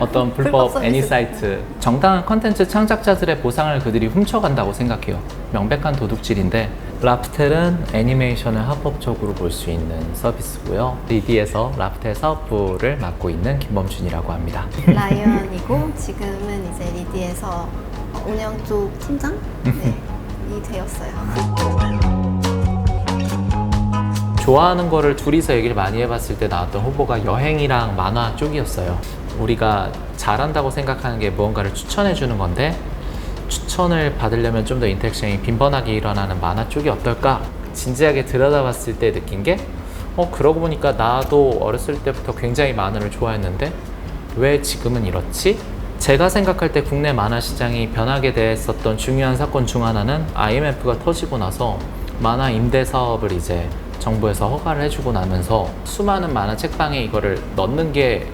어떤 불법 불법. 애니 사이트 정당한 컨텐츠 창작자들의 보상을 그들이 훔쳐간다고 생각해요. 명백한 도둑질인데 라프텔은 애니메이션을 합법적으로 볼 수 있는 서비스고요. 리디에서 라프텔 사업부를 맡고 있는 김범준이라고 합니다. 라이언이고 지금은 이제 리디에서 운영 쪽 팀장 네, 이 되었어요. 좋아하는 거를 둘이서 얘기를 많이 해봤을 때 나왔던 후보가 여행이랑 만화 쪽이었어요. 우리가 잘한다고 생각하는 게 무언가를 추천해 주는 건데 추천을 받으려면 좀 더 인터랙션이 빈번하게 일어나는 만화 쪽이 어떨까? 진지하게 들여다봤을 때 느낀 게 어, 그러고 보니까 나도 어렸을 때부터 굉장히 만화를 좋아했는데 왜 지금은 이렇지? 제가 생각할 때 국내 만화 시장이 변하게 됐었던 중요한 사건 중 하나는 IMF가 터지고 나서 만화 임대 사업을 이제 정부에서 허가를 해주고 나면서 수많은 만화 책방에 이거를 넣는 게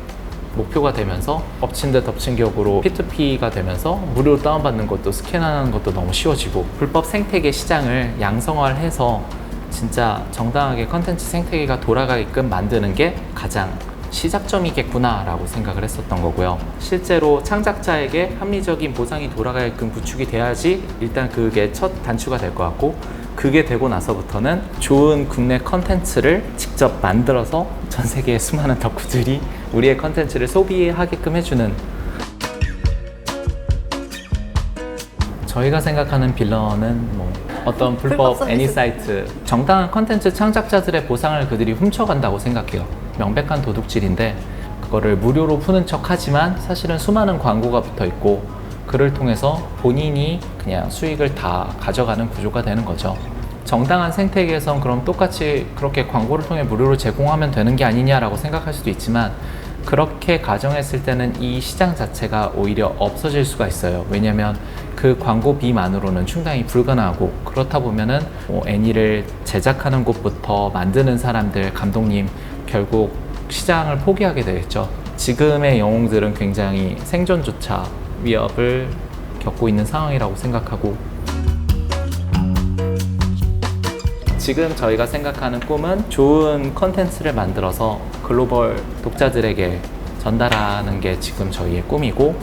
목표가 되면서 엎친 데 덮친 격으로 P2P가 되면서 무료로 다운받는 것도 스캔하는 것도 너무 쉬워지고 불법 생태계 시장을 양성화해서 진짜 정당하게 컨텐츠 생태계가 돌아가게끔 만드는 게 가장 시작점이겠구나라고 생각을 했었던 거고요. 실제로 창작자에게 합리적인 보상이 돌아가게끔 구축이 돼야지 일단 그게 첫 단추가 될 것 같고 그게 되고 나서부터는 좋은 국내 컨텐츠를 직접 만들어서 전 세계의 수많은 덕후들이 우리의 컨텐츠를 소비하게끔 해주는 저희가 생각하는 빌런은 뭐 어떤 불법. 애니 사이트 정당한 컨텐츠 창작자들의 보상을 그들이 훔쳐간다고 생각해요. 명백한 도둑질인데 그거를 무료로 푸는 척 하지만 사실은 수많은 광고가 붙어 있고 그를 통해서 본인이 그냥 수익을 다 가져가는 구조가 되는 거죠. 정당한 생태계에선 그럼 똑같이 그렇게 광고를 통해 무료로 제공하면 되는 게 아니냐라고 생각할 수도 있지만 그렇게 가정했을 때는 이 시장 자체가 오히려 없어질 수가 있어요. 왜냐하면 그 광고비만으로는 충당이 불가능하고 그렇다 보면은 뭐 애니를 제작하는 곳부터 만드는 사람들, 감독님 결국 시장을 포기하게 되겠죠. 지금의 영웅들은 굉장히 생존조차 위협을 겪고 있는 상황이라고 생각하고 지금 저희가 생각하는 꿈은 좋은 컨텐츠를 만들어서 글로벌 독자들에게 전달하는 게 지금 저희의 꿈이고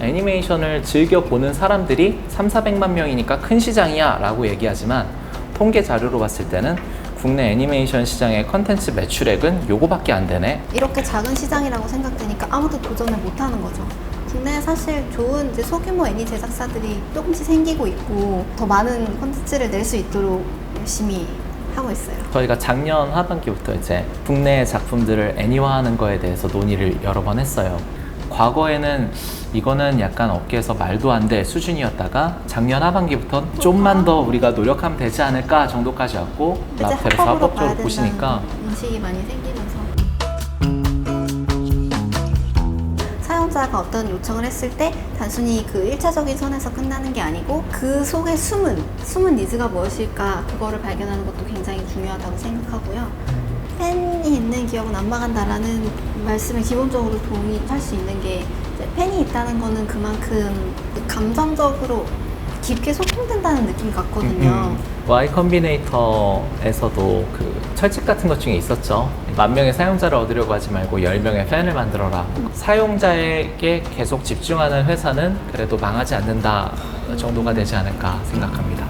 애니메이션을 즐겨 보는 사람들이 3, 400만 명이니까 큰 시장이야 라고 얘기하지만 통계 자료로 봤을 때는 국내 애니메이션 시장의 컨텐츠 매출액은 요거밖에 안 되네 이렇게 작은 시장이라고 생각되니까 아무도 도전을 못 하는 거죠. 국내에 사실 좋은 이제 소규모 애니 제작사들이 조금씩 생기고 있고 더 많은 콘텐츠를 낼 수 있도록 열심히 하고 있어요. 저희가 작년 하반기부터 이제 국내 작품들을 애니화하는 거에 대해서 논의를 여러 번 했어요. 과거에는 이거는 약간 업계에서 말도 안돼 수준이었다가 작년 하반기부터 좀만 더 우리가 노력하면 되지 않을까 정도까지 왔고 이제 합법으로 봐야 합법적으로 보시니까 된다는 인식이 많이 생기 사용자가 어떤 요청을 했을 때 단순히 그 일차적인 선에서 끝나는 게 아니고 그 속에 숨은 숨은 니즈가 무엇일까 그거를 발견하는 것도 굉장히 중요하다고 생각하고요. 팬이 있는 기업은 안 망한다라는 말씀에 기본적으로 동의할 수 있는 게 팬이 있다는 거는 그만큼 그 감정적으로 깊게 소통된다는 느낌 같거든요. Y 컴비네이터에서도 그 철칙 같은 것 중에 있었죠. 만 명의 사용자를 얻으려고 하지 말고 10명의 팬을 만들어라. 사용자에게 계속 집중하는 회사는 그래도 망하지 않는다 정도가 되지 않을까 생각합니다.